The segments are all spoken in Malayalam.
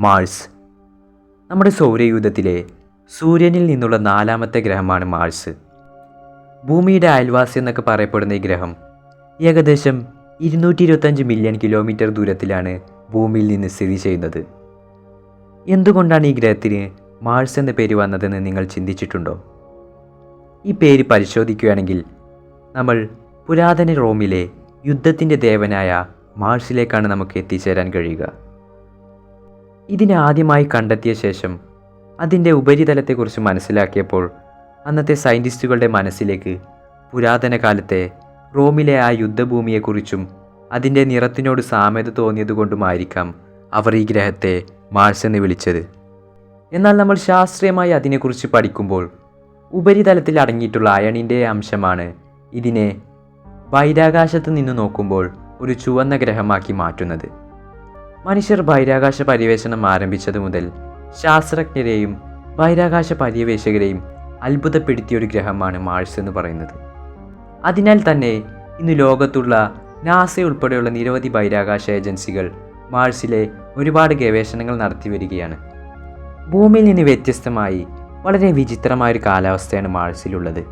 മാഴ്സ്. നമ്മുടെ സൗരയൂഥത്തിലെ സൂര്യനിൽ നിന്നുള്ള നാലാമത്തെ ഗ്രഹമാണ് മാഴ്സ്. ഭൂമിയുടെ അയൽവാസി എന്നൊക്കെ പറയപ്പെടുന്ന ഈ ഗ്രഹം ഏകദേശം ഇരുന്നൂറ്റി ഇരുപത്തഞ്ച് മില്യൺ കിലോമീറ്റർ ദൂരത്തിലാണ് ഭൂമിയിൽ നിന്ന് സ്ഥിതി ചെയ്യുന്നത്. എന്തുകൊണ്ടാണ് ഈ ഗ്രഹത്തിന് മാഴ്സ് എന്ന പേര് വന്നതെന്ന് നിങ്ങൾ ചിന്തിച്ചിട്ടുണ്ടോ? ഈ പേര് പരിശോധിക്കുകയാണെങ്കിൽ നമ്മൾ പുരാതന റോമിലെ യുദ്ധത്തിന്റെ ദേവനായ മാഴ്സിലേക്കാണ് നമുക്ക് എത്തിച്ചേരാൻ കഴിയുക. ഇതിനെ ആദ്യമായി കണ്ടെത്തിയ ശേഷം അതിന്റെ ഉപരിതലത്തെക്കുറിച്ച് മനസ്സിലാക്കിയപ്പോൾ അന്നത്തെ സയന്റിസ്റ്റുകളുടെ മനസ്സിലേക്ക് പുരാതന കാലത്തെ റോമിലെ ആ യുദ്ധഭൂമിയെക്കുറിച്ചും അതിന്റെ നിറത്തിനോട് സാമ്യത തോന്നിയതുകൊണ്ടുമായിരിക്കാം അവർ ഈ ഗ്രഹത്തെ മാഴ്സ് എന്ന് വിളിച്ചത്. എന്നാൽ നമ്മൾ ശാസ്ത്രീയമായി അതിനെക്കുറിച്ച് പഠിക്കുമ്പോൾ ഉപരിതലത്തിൽ അടങ്ങിയിട്ടുള്ള അയണിന്റെ അംശമാണ് ഇതിനെ ബഹിരാകാശത്ത് നിന്ന് നോക്കുമ്പോൾ ഒരു ചുവന്ന ഗ്രഹമാക്കി മാറ്റുന്നത്. മനുഷ്യർ ബഹിരാകാശ പര്യവേഷണം ആരംഭിച്ചതു മുതൽ ശാസ്ത്രജ്ഞരെയും ബഹിരാകാശ പര്യവേഷകരെയും അത്ഭുതപ്പെടുത്തിയ ഒരു ഗ്രഹമാണ് മാഴ്സ് എന്ന് പറയുന്നത്. അതിനാൽ തന്നെ ഇന്ന് ലോകത്തുള്ള നാസ ഉൾപ്പെടെയുള്ള നിരവധി ബഹിരാകാശ ഏജൻസികൾ മാഴ്സിലെ ഒരുപാട് ഗവേഷണങ്ങൾ നടത്തി വരികയാണ്. ഭൂമിയിൽ നിന്ന് വ്യത്യസ്തമായി വളരെ വിചിത്രമായ ഒരു കാലാവസ്ഥയാണ് മാഴ്സിലുള്ളത്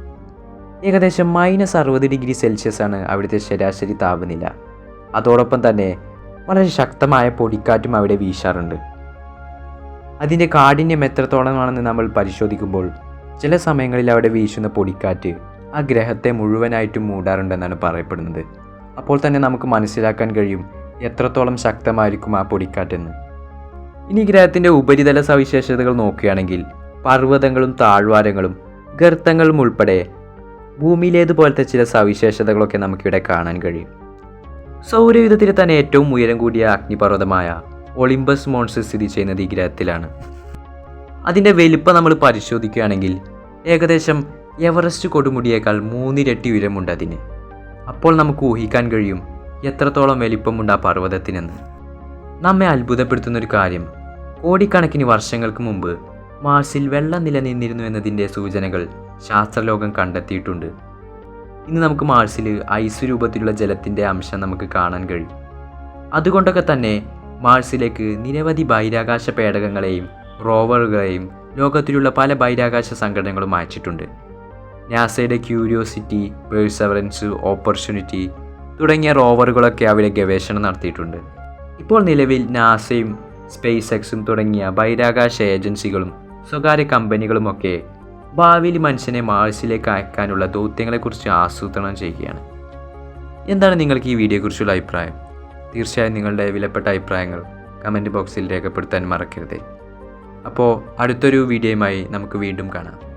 ഏകദേശം മൈനസ് അറുപത് ഡിഗ്രി സെൽഷ്യസ് ആണ് അവിടുത്തെ ശരാശരി താപനില. അതോടൊപ്പം തന്നെ വളരെ ശക്തമായ പൊടിക്കാറ്റും അവിടെ വീശാറുണ്ട്. അതിന്റെ കാഠിന്യം എത്രത്തോളമാണെന്ന് നമ്മൾ പരിശോധിക്കുമ്പോൾ ചില സമയങ്ങളിൽ അവിടെ വീശുന്ന പൊടിക്കാറ്റ് ആ ഗ്രഹത്തെ മുഴുവനായിട്ടും മൂടാറുണ്ടെന്നാണ് പറയപ്പെടുന്നത്. അപ്പോൾ തന്നെ നമുക്ക് മനസ്സിലാക്കാൻ കഴിയും എത്രത്തോളം ശക്തമായിരിക്കും ആ പൊടിക്കാറ്റെന്ന്. ഇനി ഗ്രഹത്തിന്റെ ഉപരിതല സവിശേഷതകൾ നോക്കുകയാണെങ്കിൽ പർവതങ്ങളും താഴ്വാരങ്ങളും ഗർത്തങ്ങളും ഉൾപ്പെടെ ഭൂമിയിലേതുപോലത്തെ ചില സവിശേഷതകളൊക്കെ നമുക്കിവിടെ കാണാൻ കഴിയും. സൗരയുധത്തിലെ തന്നെ ഏറ്റവും ഉയരം കൂടിയ അഗ്നിപർവതമായ ഒളിമ്പസ് മോൺസ് സ്ഥിതി ചെയ്യുന്നത് ഈ ഗ്രഹത്തിലാണ് അതിന്റെ വലിപ്പം നമ്മൾ പരിശോധിക്കുകയാണെങ്കിൽ ഏകദേശം എവറസ്റ്റ് കൊടുമുടിയേക്കാൾ മൂന്നിരട്ടി ഉയരമുണ്ട് അതിന്. അപ്പോൾ നമുക്ക് ഊഹിക്കാൻ കഴിയും എത്രത്തോളം വലിപ്പമുണ്ട് ആ പർവതത്തിനെന്ന്. നമ്മെ അത്ഭുതപ്പെടുത്തുന്ന ഒരു കാര്യം കോടിക്കണക്കിന് വർഷങ്ങൾക്ക് മുമ്പ് മാർസിൽ വെള്ളം നിലനിന്നിരുന്നു എന്നതിന്റെ സൂചനകൾ ശാസ്ത്രലോകം കണ്ടെത്തിയിട്ടുണ്ട്. ഇന്ന് നമുക്ക് മാർസിൽ ഐസ് രൂപത്തിലുള്ള ജലത്തിന്റെ അംശം നമുക്ക് കാണാൻ കഴിയും. അതുകൊണ്ടൊക്കെ തന്നെ മാർസിലേക്ക് നിരവധി ബഹിരാകാശ പേടകങ്ങളെയും റോവറുകളെയും ലോകത്തിലുള്ള പല ബഹിരാകാശ സംഘടനകളും അയച്ചിട്ടുണ്ട്. നാസയുടെ ക്യൂരിയോസിറ്റി പേഴ്സവറൻസ് ഓപ്പർച്യൂണിറ്റി തുടങ്ങിയ റോവറുകളൊക്കെ അവിടെ ഗവേഷണം നടത്തിയിട്ടുണ്ട്. ഇപ്പോൾ നിലവിൽ നാസയും സ്പേസ് എക്സും തുടങ്ങിയ ബഹിരാകാശ ഏജൻസികളും സ്വകാര്യ കമ്പനികളുമൊക്കെ ഭാവിയിൽ മനുഷ്യനെ മാഴ്സിലേക്ക് അയക്കാനുള്ള ദൗത്യങ്ങളെക്കുറിച്ച് ആസൂത്രണം ചെയ്യുകയാണ്. എന്താണ് നിങ്ങൾക്ക് ഈ വീഡിയോയെക്കുറിച്ചുള്ള അഭിപ്രായം? തീർച്ചയായും നിങ്ങളുടെ വിലപ്പെട്ട അഭിപ്രായങ്ങൾ കമന്റ് ബോക്സിൽ രേഖപ്പെടുത്താൻ മറക്കരുത്. അപ്പോൾ അടുത്തൊരു വീഡിയോയുമായി നമുക്ക് വീണ്ടും കാണാം.